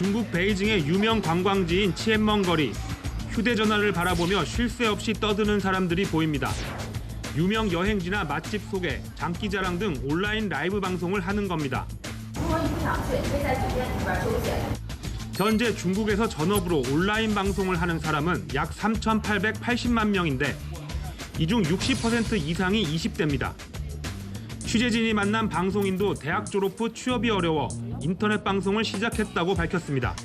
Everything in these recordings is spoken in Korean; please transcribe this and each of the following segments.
중국 베이징의 유명 관광지인 치앤먼 거리. 휴대전화를 바라보며 쉴 새 없이 떠드는 사람들이 보입니다. 유명 여행지나 맛집 소개, 장기 자랑 등 온라인 라이브 방송을 하는 겁니다. 현재 중국에서 전업으로 온라인 방송을 하는 사람은 약 3,880만 명인데 이 중 60% 이상이 20대입니다. 취재진이 만난 방송인도 대학 졸업 후 취업이 어려워 인터넷 방송을 시작했다고 밝혔습니다.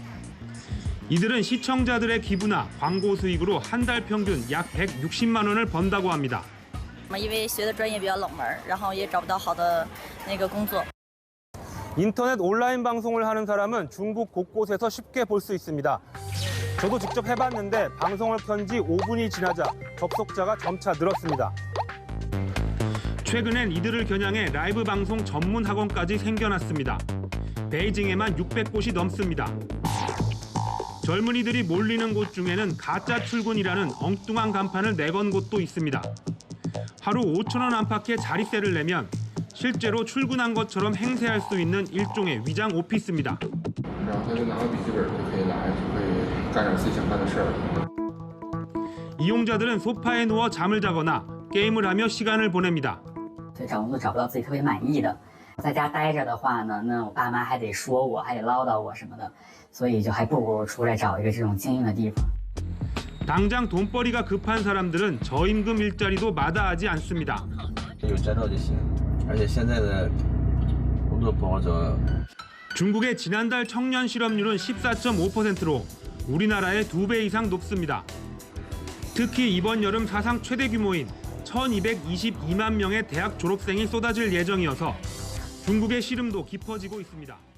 이들은 시청자들의 기부나 광고 수익으로 한 달 평균 약 160만 원을 번다고 합니다. 因为学的专业比较冷门，然后也找不到好的那个工作。 인터넷 온라인 방송을 하는 사람은 중국 곳곳에서 쉽게 볼 수 있습니다. 저도 직접 해봤는데 방송을 켠 지 5분이 지나자 접속자가 점차 늘었습니다. 최근엔 이들을 겨냥해 라이브 방송 전문 학원까지 생겨났습니다. 베이징에만 600곳이 넘습니다. 젊은이들이 몰리는 곳 중에는 가짜 출근이라는 엉뚱한 간판을 네 내건 곳도 있습니다. 하루 5천 원 안팎의 자릿세를 내면 실제로 출근한 것처럼 행세할 수 있는 일종의 위장 오피스입니다. 이용자들은 소파에 누워 잠을 자거나 게임을 하며 시간을 보냅니다. 对找工作找不到自己特别满意的，在家待着的话呢，那我爸妈还得说我，还得唠叨我什么的，所以就还不如出来找一个这种静应的地方。 당장 돈벌이가 급한 사람들은 저임금 일자리도 마다하지 않습니다. 有驾照就行，而且现在的工作不好找。 중국의 지난달 청년 실업률은 14.5%로 우리나라의 두 배 이상 높습니다. 특히 이번 여름 사상 최대 규모인 1,222만 명의 대학 졸업생이 쏟아질 예정이어서 중국의 시름도 깊어지고 있습니다.